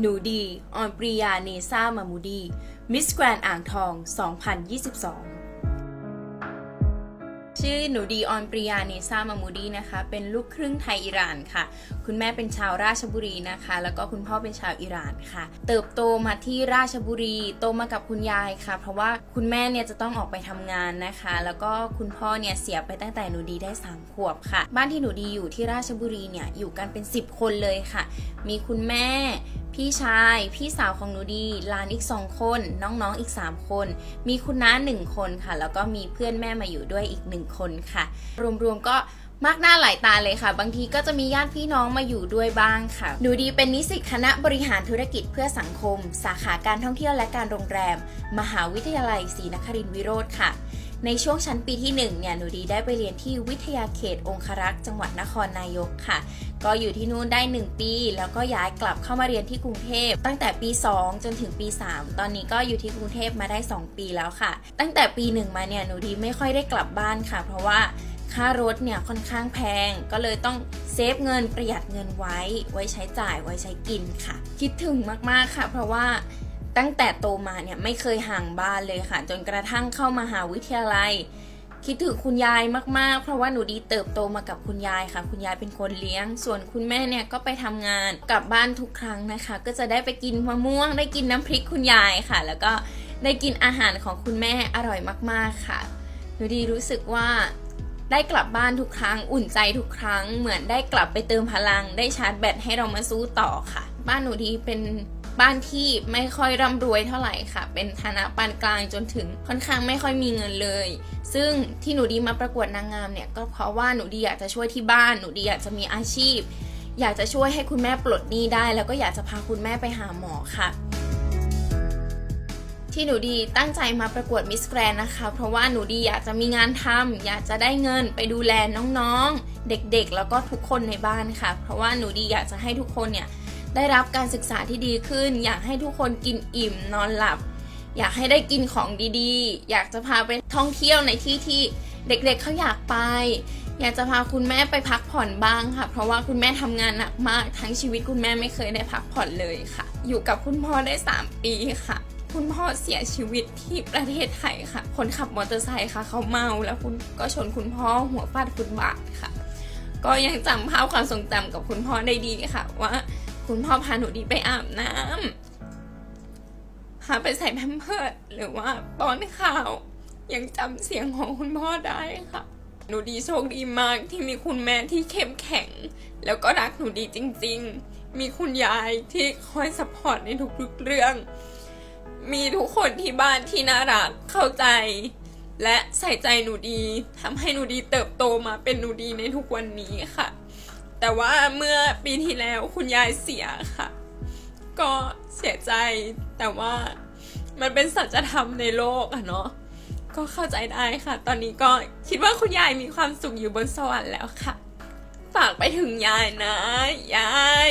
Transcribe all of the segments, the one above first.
หนูดี ออนปริยาเนซ่ามามูดี มิสแกรนอ่างทอง 2022 ชื่อหนูดี ออนปริยาเนซ่ามามูดีนะคะ เป็นลูกครึ่งไทยอิหร่านค่ะ คุณแม่เป็นชาวราชบุรีนะคะ แล้วก็คุณพ่อเป็นชาวอิหร่านค่ะ เติบโตมาที่ราชบุรี โตมากับคุณยายค่ะ เพราะว่าคุณแม่เนี่ยจะต้องออกไปทำงานนะคะ แล้วก็คุณพ่อเนี่ยเสียไปตั้งแต่หนูดีได้3ขวบค่ะ บ้านที่หนูดีอยู่ที่ราชบุรีเนี่ยอยู่กันเป็น 10 คนเลยค่ะ มีคุณแม่ พี่ชาย พี่สาวของหนูดีลานอีกสองคน น้องๆอีก3คน มีคุณน้าหนึ่งคนค่ะ แล้วก็มีเพื่อนแม่มาอยู่ด้วยอีกหนึ่งคนค่ะ รวมๆก็มากหน้าหลายตาเลยค่ะ บางทีก็จะมีญาติพี่น้องมาอยู่ด้วยบ้างค่ะ หนูดีเป็นนิสิตคณะบริหารธุรกิจเพื่อสังคม สาขาการท่องเที่ยวและการโรงแรม มหาวิทยาลัยศรีนครินทรวิโรธค่ะ ในช่วงชั้นปีที่1เนี่ยหนูดีได้ไปเรียนที่วิทยาเขตองครักษ์จังหวัดนครนายกค่ะ ก็อยู่ที่นู่นได้ 1 ปี แล้วก็ย้ายกลับเข้ามาเรียนที่กรุงเทพ ตั้งแต่ปี 2 จนถึงปี 3 ตอนนี้ก็อยู่ที่กรุงเทพมาได้ 2 ปีแล้วค่ะ ตั้งแต่ปี 1 มาเนี่ยหนูดีไม่ค่อยได้กลับบ้านค่ะ เพราะว่าค่ารถเนี่ยค่อนข้างแพงก็เลยต้องเซฟเงินประหยัดเงินไว้ ไว้ใช้จ่ายไว้ใช้กินค่ะ คิดถึงมากๆค่ะ เพราะว่า ตั้งแต่โตมาเนี่ยไม่เคยห่างบ้านเลยค่ะ จนกระทั่งเข้ามาหาวิทยาลัย คิดถึงคุณยายมากๆ เพราะว่าหนูดีเติบโตมากับคุณยายค่ะ คุณยายเป็นคนเลี้ยง ส่วนคุณแม่เนี่ยก็ไปทำงานกลับบ้านทุกครั้งนะคะ ก็จะได้ไปกินมะม่วง ได้กินน้ำพริกคุณยายค่ะ แล้วก็ได้กินอาหารของคุณแม่อร่อยมากๆค่ะหนูดีรู้สึกว่าได้กลับบ้านทุกครั้ง อุ่นใจทุกครั้ง เหมือนได้กลับไปเติมพลัง ได้ชาร์จแบตให้เรามาสู้ต่อค่ะ บ้านหนูดีเป็น บ้านที่ไม่ค่อยร่ำรวยเท่าไหร่ค่ะ เป็นฐานะปานกลางจนถึงค่อนข้างไม่ค่อยมีเงินเลย ซึ่งที่หนูดีมาประกวดนางงามเนี่ยก็เพราะว่าหนูดีอยากจะช่วยที่บ้านหนูดีอยากจะมีอาชีพ อยากจะช่วยให้คุณแม่ปลดหนี้ได้ แล้วก็อยากจะพาคุณแม่ไปหาหมอค่ะที่หนูดีตั้งใจมาประกวดมิสแกรนนะคะ เพราะว่าหนูดีอยากจะมีงานทำอยากจะได้เงินไปดูแลน้องๆ เด็กๆ แล้วก็ทุกคนในบ้านค่ะ เพราะว่าหนูดีอยากจะให้ทุกคนเนี่ย ได้รับการศึกษาที่ดีขึ้น อยากให้ทุกคนกินอิ่มนอนหลับ อยากให้ได้กินของดีๆ อยากจะพาไปท่องเที่ยวในที่ที่เด็กๆเขาอยากไป อยากจะพาคุณแม่ไปพักผ่อนบ้างค่ะ เพราะว่าคุณแม่ทำงานหนักมาก ทั้งชีวิตคุณแม่ไม่เคยได้พักผ่อนเลยค่ะ อยู่กับคุณพ่อได้ 3 ปีค่ะคุณพ่อเสียชีวิตที่ประเทศไทยค่ะ คนขับมอเตอร์ไซค์ค่ะ เขาเมาแล้วคุณก็ชนคุณพ่อหัวฟาดฟุตบาทค่ะ ก็ยังจำภาพความทรงจำกับคุณพ่อได้ดีค่ะว่า คุณพ่อพาหนูดีไปอาบน้ำพาไปใส่แพมเพิร์สหรือว่าป้อนข้าว ยังจำเสียงของคุณพ่อได้ค่ะ หนูดีโชคดีมากที่มีคุณแม่ที่เข้มแข็ง แล้วก็รักหนูดีจริง ๆ มีคุณยายที่คอยสปอร์ตในทุกๆเรื่อง มีทุกคนที่บ้านที่น่ารักเข้าใจ และใส่ใจหนูดีทำให้หนูดีเติบโตมาเป็นหนูดีในทุกวันนี้ค่ะ แต่ว่าเมื่อปีที่แล้วคุณยายเสียค่ะ ก็เสียใจแต่ว่ามันเป็นสัจธรรมในโลกอะเนาะก็เข้าใจได้ค่ะ ตอนนี้ก็คิดว่าคุณยายมีความสุขอยู่บนสวรรค์แล้วค่ะ ฝากไปถึงยายนะ ยาย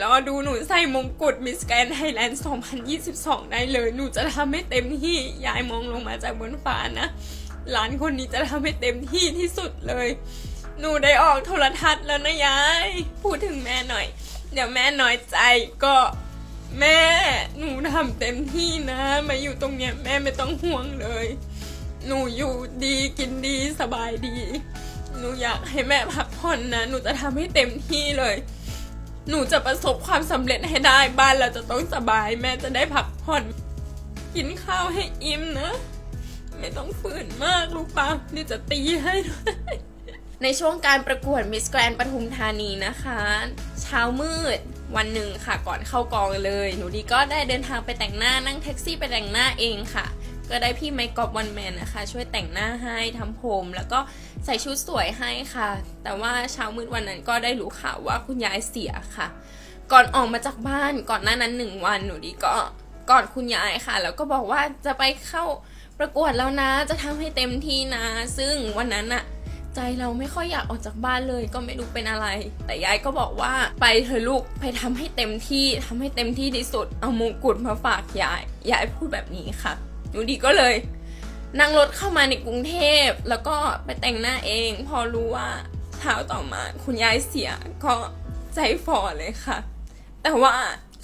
รอดูหนูใส่มงกุฎมิสแกรนไทยแลนด์2022 ได้เลย หนูจะทำให้เต็มที่ ยายมองลงมาจากบนฟ้านะ หลานคนนี้จะทำให้เต็มที่ที่สุดเลย หนูได้ออกโทรทัศน์แล้วนะยาย พูดถึงแม่หน่อย เดี๋ยวแม่น้อยใจก็แม่หนูทำเต็มที่นะ มาอยู่ตรงเนี้ยแม่ไม่ต้องห่วงเลย หนูอยู่ดีกินดีสบายดี หนูอยากให้แม่พักผ่อนนะ หนูจะทำให้เต็มที่เลย หนูจะประสบความสำเร็จให้ได้บ้านเราจะต้องสบาย แม่จะได้พักผ่อน กินข้าวให้อิ่มนะ ไม่ต้องฝืนมากลูกปะนี่จะตีให้ด้วย ในช่วงการประกวดมิสแกรนปทุมธานีนะคะ เช้ามืดวันหนึ่งค่ะก่อนเข้ากองเลย หนูดีก็ได้เดินทางไปแต่งหน้านั่งแท็กซี่ไปแต่งหน้าเองค่ะ ก็ได้พี่ไมค์กอบวันแมนนะคะ ช่วยแต่งหน้าให้ทำผม แล้วก็ใส่ชุดสวยให้ค่ะ แต่ว่าเช้ามืดวันนั้นก็ได้รู้ข่าวว่าคุณยายเสียค่ะ ก่อนออกมาจากบ้านก่อนหน้านั้นหนึ่งวันหนูดีก็กอดคุณยายค่ะ แล้วก็บอกว่าจะไปเข้าประกวดแล้วนะ จะทำให้เต็มที่นะ ซึ่งวันนั้นอะ ใจเราไม่ค่อยอยากออกจากบ้านเลยก็ไม่รู้เป็นอะไร แต่ยายก็บอกว่าไปเถอะลูกไปทำให้เต็มที่ทำให้เต็มที่ที่สุดเอามงกุฎมาฝากยายยายพูดแบบนี้ค่ะหนูดีก็เลยนั่งรถเข้ามาในกรุงเทพแล้วก็ไปแต่งหน้าเอง พอรู้ว่าเช้าต่อมา คุณยายเสียก็ใจฝ่อเลยค่ะ แต่ว่า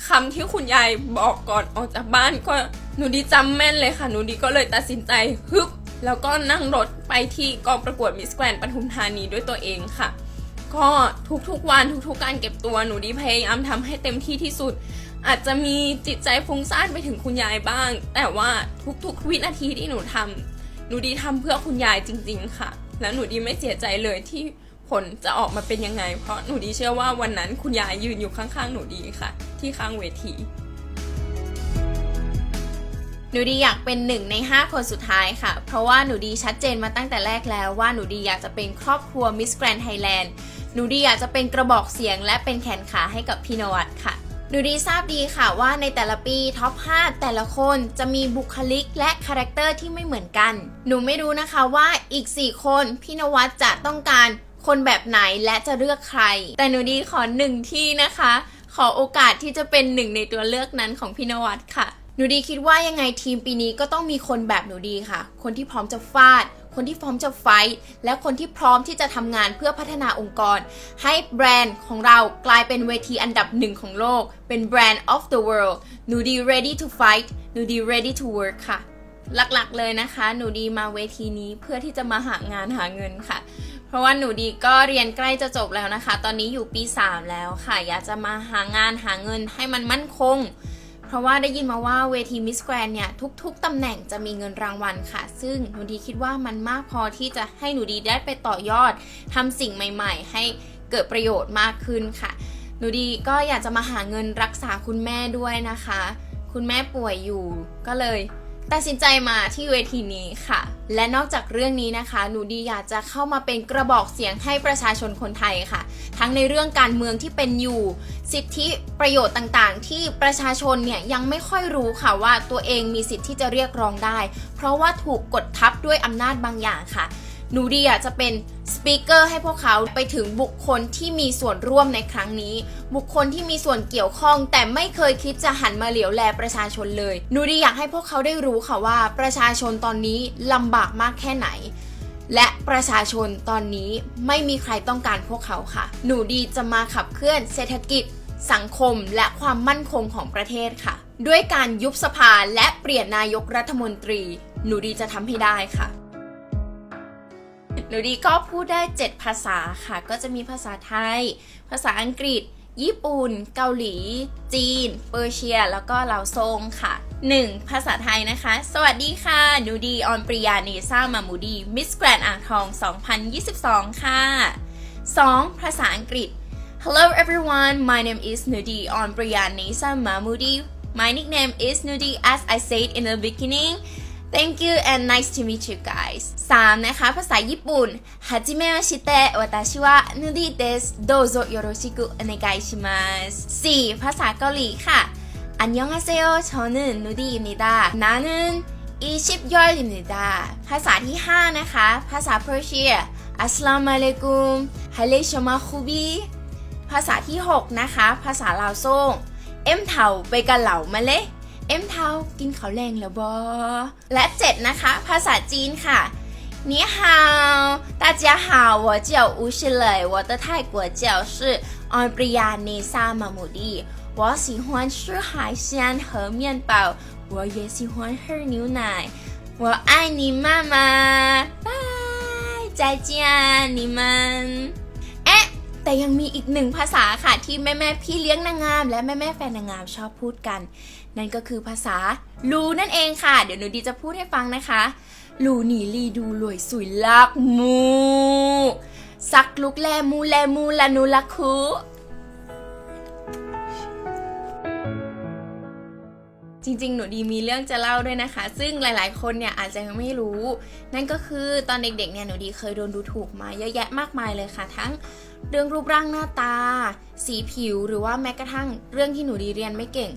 คำที่คุณยายบอกก่อนออกจากบ้านก็หนูดีจำแม่นเลยค่ะ หนูดีก็เลยตัดสินใจฮึบ แล้วก็นั่งรถไปที่กองประกวดมิสแกรนปทุมธานีด้วยตัวเองค่ะ ก็ทุกๆวันทุกๆการเก็บตัวหนูดีพยายามทำให้เต็มที่ที่สุด อาจจะมีจิตใจฟุ้งซ่านไปถึงคุณยายบ้าง แต่ว่าทุกๆวินาทีที่หนูทำหนูดีทำเพื่อคุณยายจริง ๆ ค่ะ แล้วหนูดีไม่เสียใจเลยที่ผลจะออกมาเป็นยังไง เพราะหนูดีเชื่อว่าวันนั้นคุณยายยืนอยู่ข้างๆ หนูดีค่ะ ที่ข้างเวที หนูดีอยากเป็นหนึ่งใน 5 คนสุดท้ายค่ะ เพราะว่าหนูดีชัดเจนมาตั้งแต่แรกแล้วว่าหนูดีอยากจะเป็นครอบครัวมิสแกรนไทยแลนด์หนูดีอยากจะเป็นกระบอกเสียงและเป็นแขนขาให้กับพี่นวัดค่ะหนูดีทราบดีค่ะว่าในแต่ละปีท็อป 5 แต่ละคนจะมีบุคลิกและคาแรคเตอร์ที่ไม่เหมือนกัน หนูไม่รู้นะคะว่าอีก 4 คนพี่นวัดจะต้องการคนแบบไหนและจะเลือกใคร แต่หนูดีขอหนึ่งที่นะคะ ขอโอกาสที่จะเป็นหนึ่งในตัวเลือกนั้นของพี่นวัดค่ะ หนูดีคิดว่ายังไงทีมปีนี้ก็ต้องมีคนแบบหนูดีค่ะ คนที่พร้อมจะฟาด คนที่พร้อมจะไฟท์และคนที่พร้อมที่จะทำงานเพื่อพัฒนาองค์กร ให้แบรนด์ของเรากลายเป็นเวทีอันดับหนึ่งของโลก เป็นแบรนด์ of the world หนูดี ready to fight หนูดี ready to work ค่ะ หลักๆเลยนะคะ หนูดีมาเวทีนี้เพื่อที่จะมาหางานหาเงินค่ะเพราะว่าหนูดีก็เรียนใกล้จะจบแล้วนะคะ ตอนนี้อยู่ปี 3 แล้วค่ะ อยากจะมาหางานหาเงินให้มันมั่นคง ราะว่าได้ยินมาว่าเวทีมิสแกรนเนี่ย ทุกๆตำแหน่งจะมีเงินรางวัลค่ะ ซึ่งหนูดีคิดว่ามันมากพอที่จะให้หนูดีได้ไปต่อยอดทำสิ่งใหม่ ๆ ให้เกิดประโยชน์มากขึ้นค่ะ หนูดีก็อยากจะมาหาเงินรักษาคุณแม่ด้วยนะคะ คุณแม่ป่วยอยู่ก็เลย ตัดสินใจมาที่เวทีนี้ค่ะ และนอกจากเรื่องนี้นะคะ หนูดีอยากจะเข้ามาเป็นกระบอกเสียงให้ประชาชนคนไทยค่ะ ทั้งในเรื่องการเมืองที่เป็นอยู่ สิทธิประโยชน์ต่างๆ ที่ประชาชนเนี่ยยังไม่ค่อยรู้ค่ะว่าตัวเองมีสิทธิ์ที่จะเรียกร้องได้ เพราะว่าถูกกดทับด้วยอำนาจบางอย่างค่ะ หนูดีอยากจะเป็นสปีกเกอร์ให้พวกเขาไปถึงบุคคลที่มีส่วนร่วมในครั้งนี้ บุคคลที่มีส่วนเกี่ยวข้อง แต่ไม่เคยคิดจะหันมาเหลียวแลประชาชนเลยหนูดีอยากให้พวกเขาได้รู้ค่ะว่า ประชาชนตอนนี้ลำบากมากแค่ไหน และประชาชนตอนนี้ไม่มีใครต้องการพวกเขาค่ะ หนูดีจะมาขับเคลื่อนเศรษฐกิจสังคมและความมั่นคงของประเทศค่ะ ด้วยการยุบสภาและเปลี่ยนนายกรัฐมนตรี หนูดีจะทำให้ได้ค่ะ หนูดีก็พูดได้ 7 ภาษาค่ะ ก็จะมีภาษาไทย ภาษาอังกฤษ ญี่ปุ่น เกาหลี จีน เปอร์เซีย แล้วก็ลาวซงค่ะ 1. ภาษาไทยนะคะ สวัสดีค่ะ หนูดีออนปริยาเนซ่ามามูดี มิสแกรนอ่างทอง 2022 ค่ะ 2. ภาษาอังกฤษ Hello everyone, my name is Nudi on Brianesa Mahmoodi. My nickname is Nudi as I said in the beginning. Thank you and nice to meet you guys. 3. นะคะ ภาษาญี่ปุ่น ฮาจิเมะชิเตะวาตาชิวะนูดีเดสโดโซโยโรชิกุお願いします 4. ภาษาเกาหลีค่ะ อันยองอาเซโอชอนึนนูดีอิมิดานานึนอีชิปยอลิมิดา ภาษาที่ 5 นะคะ ภาษาเพอร์เซีย อัสลามุอะลัยกุมฮะเลชมาคูบี ภาษาที่ 6 นะคะ ภาษาลาวโซ่งเอ็มเถาไปกันเหล่ามาเลย เอ็มเถากินเขาวแรงแล้วบอ และ 7 นะคะ ภาษาจีนค่ะ你好大家好我叫吴世磊我的泰国叫是安布亚内萨马姆蒂我喜欢吃海鲜和面包我也喜欢喝牛奶我爱你妈妈拜再见你们 แต่ยังมีอีกหนึ่งภาษาค่ะที่แม่แม่ๆพี่เลี้ยงนางงาม และแม่แม่ๆแฟนนางงามชอบพูดกัน นั่นก็คือภาษาลูนั่นเองค่ะ เดี๋ยวหนูดีจะพูดให้ฟังนะคะลูหนีลีดูรวยสุยลักมูสักลุกแลมูแลมูลานูลักคุจริงๆ หนูดีมีเรื่องจะเล่าด้วยนะคะ ซึ่งหลายๆ คนเนี่ยอาจจะยังไม่รู้ นั่นก็คือตอนเด็กๆ เนี่ยหนูดีเคยโดนดูถูกมาเยอะแยะมากมายเลยค่ะ ทั้ง เรื่องรูปร่างหน้าตา สีผิวหรือว่าแม้กระทั่งเรื่องที่หนูดีเรียนไม่เก่ง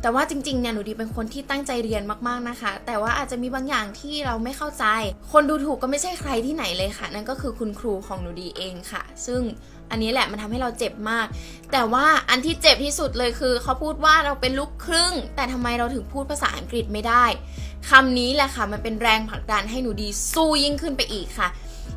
แต่ว่าจริงๆเนี่ยหนูดีเป็นคนที่ตั้งใจเรียนมากๆนะคะ แต่ว่าอาจจะมีบางอย่างที่เราไม่เข้าใจ คนดูถูกก็ไม่ใช่ใครที่ไหนเลยค่ะ นั่นก็คือคุณครูของหนูดีเองค่ะ ซึ่งอันนี้แหละมันทำให้เราเจ็บมาก แต่ว่าอันที่เจ็บที่สุดเลยคือ เขาพูดว่าเราเป็นลูกครึ่ง แต่ทำไมเราถึงพูดภาษาอังกฤษไม่ได้ คำนี้แหละค่ะ มันเป็นแรงผลักดันให้หนูดีสู้ยิ่งขึ้นไปอีกค่ะ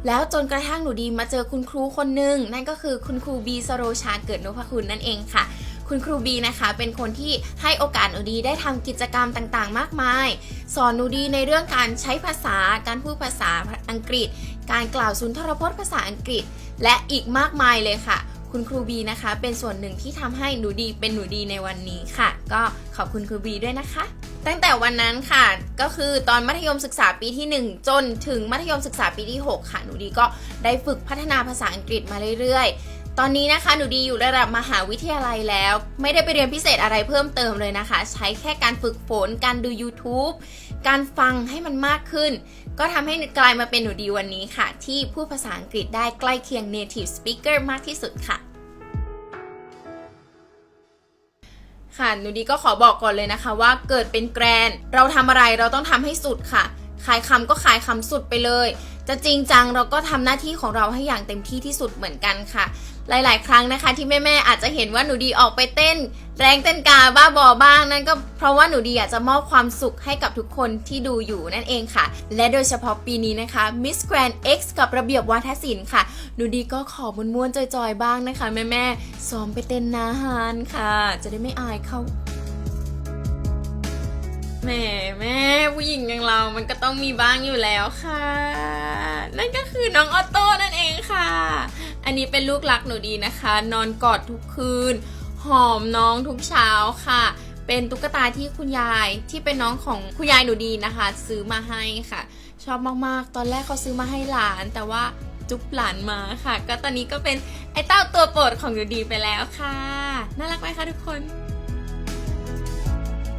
แล้วจนกระทั่งหนูดีมาเจอคุณครูคนหนึ่งนั่นก็คือคุณครูบีสโรชาเกิดนพคุณนั่นเองค่ะคุณครูบีนะคะเป็นคนที่ให้โอกาสหนูดีได้ทำกิจกรรมต่างๆ มากมาย สอนหนูดีในเรื่องการใช้ภาษา การพูดภาษาอังกฤษ การกล่าวสุนทรพจน์ภาษาอังกฤษ และอีกมากมายเลยค่ะ คุณครูบีนะคะ เป็นส่วนหนึ่งที่ทำให้หนูดีเป็นหนูดีในวันนี้ค่ะ ก็ขอบคุณครูบีด้วยนะคะ ตั้งแต่วันนั้นค่ะก็คือตอนมัธยมศึกษาปีที่ 1 จนถึงมัธยมศึกษาปีที่ 6 ค่ะ หนูดีก็ได้ฝึกพัฒนาภาษาอังกฤษมาเรื่อยๆ ตอนนี้นะคะหนูดีอยู่ระดับมหาวิทยาลัยแล้ว ไม่ได้ไปเรียนพิเศษอะไรเพิ่มเติมเลยนะคะ ใช้แค่การฝึกฝนการดู YouTube การฟังให้มันมากขึ้น ก็ทำให้กลายมาเป็นหนูดีวันนี้ค่ะ ที่พูดภาษาอังกฤษได้ใกล้เคียง native speaker มากที่สุดค่ะ ค่ะหนูดีก็ขอบอกก่อนเลยนะคะว่าเกิดเป็นแกรนเราทำอะไรเราต้องทำให้สุดค่ะ ขายคำก็ขายคำสุดไปเลย จะจริงจังเราก็ทำหน้าที่ของเราให้อย่างเต็มที่ที่สุดเหมือนกันค่ะ หลาย ๆ ครั้งนะคะ ที่แม่ๆอาจจะเห็นว่าหนูดีออกไปเต้น แรงเต้นกาบ้าบอบ้างนั่นก็เพราะว่าหนูดีอยากจะมอบความสุขให้กับทุกคนที่ดูอยู่นั่นเองค่ะ และโดยเฉพาะปีนี้นะคะ Miss Grand X กับระเบียบวาทศิลป์ค่ะ หนูดีก็ขอม้วนๆจอยๆบ้างนะคะ แม่ๆซ้อมไปเต้นนาฮานค่ะ จะได้ไม่อายเขา แม่แม่ผู้หญิงอย่างเรา มันก็ต้องมีบ้างอยู่แล้วค่ะ นั่นก็คือน้องออโต้นั่นเองค่ะ อันนี้เป็นลูกรักหนูดีนะคะ นอนกอดทุกคืน หอมน้องทุกเช้าค่ะ เป็นตุ๊กตาที่คุณยายที่เป็นน้องของคุณยายหนูดีนะคะ ซื้อมาให้ค่ะ ชอบมากๆ ตอนแรกเขาซื้อมาให้หลาน แต่ว่าจุ๊บหลานมาค่ะ ก็ตอนนี้ก็เป็นไอ้เต้าตัวโปรดของหนูดีไปแล้วค่ะ น่ารักไหมคะทุกคน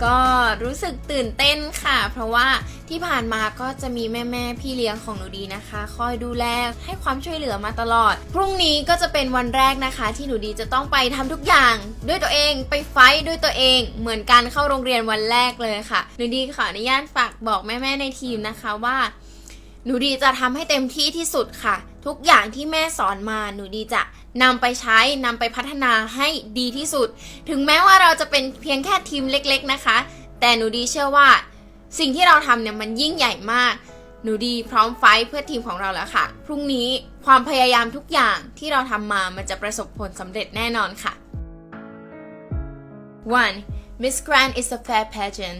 ก็รู้สึกตื่นเต้นค่ะ เพราะว่าที่ผ่านมาก็จะมีแม่แม่พี่เลี้ยงของหนูดีนะคะ คอยดูแลให้ความช่วยเหลือมาตลอด พรุ่งนี้ก็จะเป็นวันแรกนะคะ ที่หนูดีจะต้องไปทำทุกอย่าง ด้วยตัวเองไปไฟด้วยตัวเอง เหมือนการเข้าโรงเรียนวันแรกเลยค่ะ หนูดีขออนุญาตฝากบอกแม่แม่ในทีมนะคะว่า หนูดีจะทำให้เต็มที่ที่สุดค่ะ ทุกอย่างที่แม่สอนมาหนูดีจะนำไปใช้นำไปพัฒนาให้ดีที่สุด ถึงแม้ว่าเราจะเป็นเพียงแค่ทีมเล็กๆนะคะ แต่หนูดีเชื่อว่า สิ่งที่เราทำเนี่ยมันยิ่งใหญ่มาก หนูดีพร้อมไฟเพื่อทีมของเราแล้วค่ะ พรุ่งนี้ความพยายามทุกอย่างที่เราทำมามันจะประสบผลสำเร็จแน่นอนค่ะ 1. Miss Grand is a fair pageant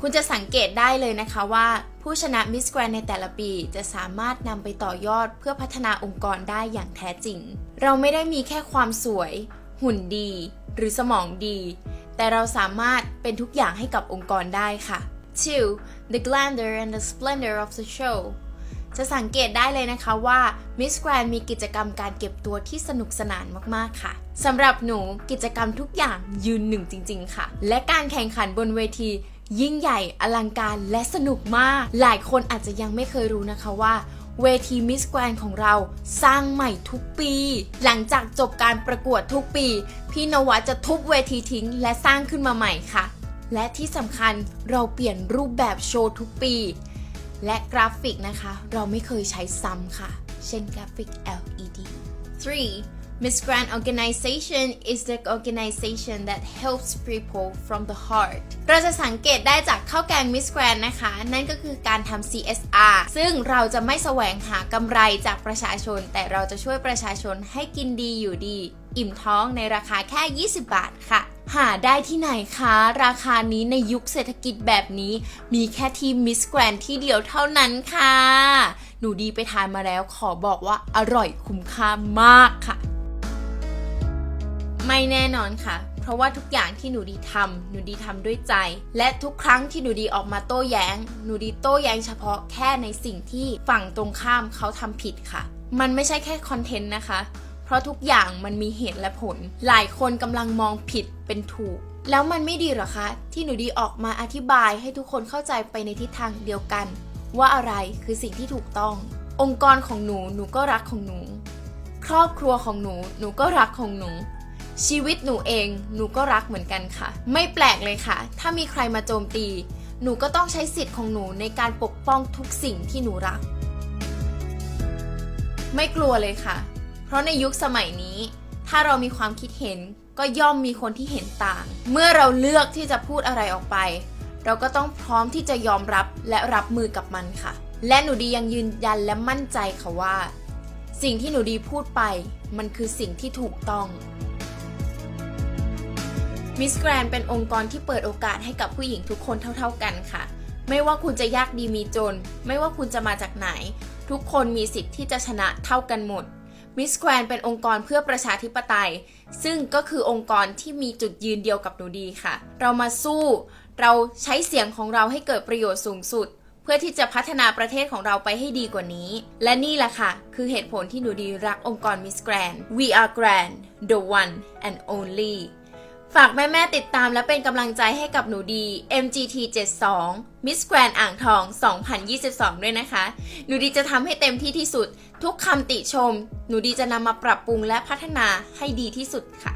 คุณจะสังเกตได้เลยนะคะว่า ผู้ชนะ Miss Grand ในแต่ละปี จะสามารถนำไปต่อยอดเพื่อพัฒนาองค์กรได้อย่างแท้จริง เราไม่ได้มีแค่ความสวย หุ่นดี หรือสมองดี แต่เราสามารถเป็นทุกอย่างให้กับองค์กรได้ค่ะ 2. The grandeur and the splendor of the show จะสังเกตได้เลยนะคะว่า Miss Grand มีกิจกรรมการเก็บตัวที่สนุกสนานมากๆค่ะสำหรับหนูกิจกรรมทุกอย่างยืนหนึ่งจริง ๆ ค่ะ และการแข่งขันบนเวที ยิ่งใหญ่อลังการและสนุกมาก หลายคนอาจจะยังไม่เคยรู้นะคะว่าเวทีมิสแกรนของเราสร้างใหม่ทุกปี หลังจากจบการประกวดทุกปี พี่นวัดจะทุบเวทีทิ้ง และสร้างขึ้นมาใหม่ค่ะ และที่สำคัญเราเปลี่ยนรูปแบบโชว์ทุกปี และกราฟิกนะคะ เราไม่เคยใช้ซ้ำค่ะ เช่นกราฟิก LED 3. Miss Grand Organization is the organization that helps people from the heart เราจะสังเกตได้จากข้าวแกง Miss Grand นะคะ นั่นก็คือการทำ CSR ซึ่งเราจะไม่แสวงหากำไรจากประชาชน แต่เราจะช่วยประชาชนให้กินดีอยู่ดี อิ่มท้องในราคาแค่ 20 บาทค่ะ หาได้ที่ไหนคะ ราคานี้ในยุคเศรษฐกิจแบบนี้ มีแค่ที่ Miss Grand ที่เดียวเท่านั้นค่ะ หนูดีไปทานมาแล้วขอบอกว่าอร่อยคุ้มค่ามากค่ะ ไม่แน่นอนค่ะ เพราะว่าทุกอย่างที่หนูดีทำหนูดีทำด้วยใจ และทุกครั้งที่หนูดีออกมาโต้แย้ง หนูดีโต้แย้งเฉพาะแค่ในสิ่งที่ฝั่งตรงข้ามเขาทำผิดค่ะ มันไม่ใช่แค่คอนเทนต์นะคะ เพราะทุกอย่างมันมีเหตุและผล หลายคนกำลังมองผิดเป็นถูก แล้วมันไม่ดีหรอคะ ที่หนูดีออกมาอธิบายให้ทุกคนเข้าใจไปในทิศทางเดียวกัน ว่าอะไรคือสิ่งที่ถูกต้อง องค์กรของหนูหนูก็รักของหนู ครอบครัวของหนูหนูก็รักของหนู ชีวิตหนูเองหนูก็รักเหมือนกันค่ะ ไม่แปลกเลยค่ะ ถ้ามีใครมาโจมตี หนูก็ต้องใช้สิทธิ์ของหนูในการปกป้องทุกสิ่งที่หนูรัก ไม่กลัวเลยค่ะ เพราะในยุคสมัยนี้ ถ้าเรามีความคิดเห็นก็ย่อมมีคนที่เห็นต่าง เมื่อเราเลือกที่จะพูดอะไรออกไป เราก็ต้องพร้อมที่จะยอมรับและรับมือกับมันค่ะ และหนูดียังยืนยันและมั่นใจค่ะว่า สิ่งที่หนูดีพูดไป มันคือสิ่งที่ถูกต้อง Miss Grand เป็นองค์กรที่เปิดโอกาสให้กับผู้หญิงทุกคนเท่า ๆกันค่ะ ไม่ว่าคุณจะยากดีมีจน ไม่ว่าคุณจะมาจากไหน ทุกคนมีสิทธิ์ที่จะชนะเท่ากันหมด Miss Grand เป็นองค์กรเพื่อประชาธิปไตย ซึ่งก็คือองค์กรที่มีจุดยืนเดียวกับหนูดีค่ะ เรามาสู้ เราใช้เสียงของเราให้เกิดประโยชน์สูงสุด เพื่อที่จะพัฒนาประเทศของเราไปให้ดีกว่านี้ และนี่แหละค่ะ คือเหตุผลที่หนูดีรักองค์กร Miss Grand We are grand the one and only ฝากแม่ๆติดตามและเป็นกำลังใจให้กับหนูดี MGT 72 Miss Grand อ่างทอง 2022 ด้วยนะคะ หนูดีจะทำให้เต็มที่ที่สุด ทุกคำติชม หนูดีจะนำมาปรับปรุงและพัฒนาให้ดีที่สุดค่ะ